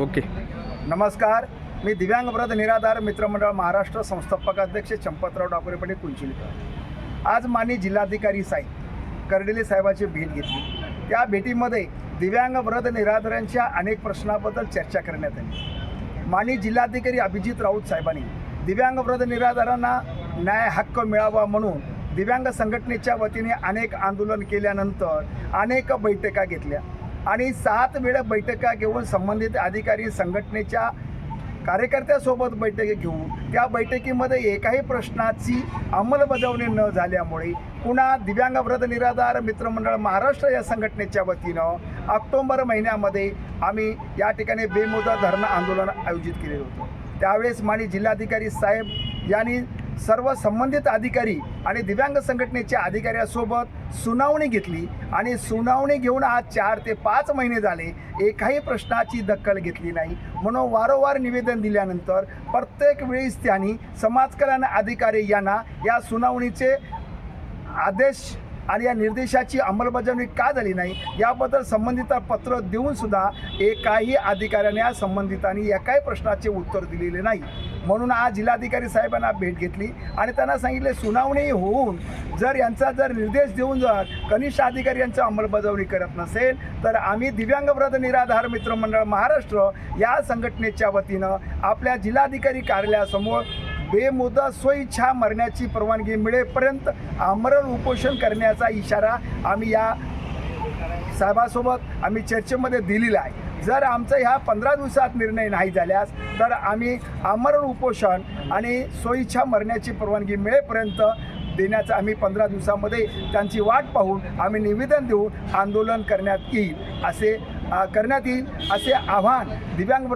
Okay. नमस्कार. मी दिव्यांग व्रत निराधार मित्रमंडळ महाराष्ट्र संस्थापक अध्यक्ष चंपतराव डाकोरे पाटील कुंचिलकर. आज माननीय जिल्हाधिकारी साहेब कर्डिले साहेबाची भेट घेतली. त्या भेटीमध्ये दिव्यांग व्रत निराधारांच्या अनेक प्रश्नाबद्दल चर्चा करण्यात आली. माननीय जिल्हाधिकारी अभिजित राऊत साहेबांनी दिव्यांग व्रत निराधारांना न्याय हक्क मिळावा म्हणून दिव्यांग संघटनेच्या वतीने अनेक आंदोलन केल्यानंतर अनेक बैठका घेतल्या. आणि सात वेळा बैठका घेऊन संबंधित अधिकारी संघटनेच्या कार्यकर्त्यासोबत बैठकी घेऊन त्या बैठकीमध्ये एकाही प्रश्नाची अंमलबजावणी न झाल्यामुळे पुन्हा दिव्यांग व्रत निराधार मित्रमंडळ महाराष्ट्र या संघटनेच्या वतीनं ऑक्टोंबर महिन्यामध्ये आम्ही या ठिकाणी बेमुदत धरणं आंदोलन आयोजित केलेलं होतं. त्यावेळेस माने जिल्हाधिकारी साहेब यांनी सर्व संबंधित अधिकारी आणि दिव्यांग संघटनेच्या अधिकाऱ्यासोबत सुनावणी घेतली आणि सुनावणी घेऊन आज चार ते पाच महिने झाले एकाही प्रश्नाची दखल घेतली नाही. म्हणून वारंवार निवेदन दिल्यानंतर प्रत्येक वेळेस त्यांनी समाजकल्याण अधिकारी यांना या सुनावणीचे आदेश आणि या निर्देशाची अंमलबजावणी का झाली नाही याबद्दल संबंधित पत्र देऊन सुद्धा एकाही अधिकाऱ्याने या संबंधितांनी एकाही प्रश्नाचे उत्तर दिलेले नाही. म्हणून आज जिल्हाधिकारी साहेबांना भेट घेतली आणि त्यांना सांगितले सुनावणी होऊन जर यांचा जर निर्देश देऊन जर कनिष्ठ अधिकारी यांचं अंमलबजावणी करत नसेल तर आम्ही दिव्यांग व्रत निराधार मित्रमंडळ महाराष्ट्र या संघटनेच्या वतीनं आपल्या जिल्हाधिकारी कार्यालयासमोर बेमुदत स्वइच्छा मरण्याची परवानगी मिळेपर्यंत आमरण उपोषण करण्याचा इशारा आम्ही या साहेबासोबत आम्ही चर्चेमध्ये दिलेला आहे. जर आमचा ह्या पंधरा दिवसात निर्णय नाही झाल्यास तर आम्ही आमरण उपोषण आणि सोयीच्छा मरण्याची परवानगी मिळेपर्यंत देण्याचं आम्ही पंधरा दिवसामध्ये त्यांची वाट पाहून आम्ही निवेदन देऊन आंदोलन करण्यात येईल असे करण्यात येईल असे आव्हान दिव्यांग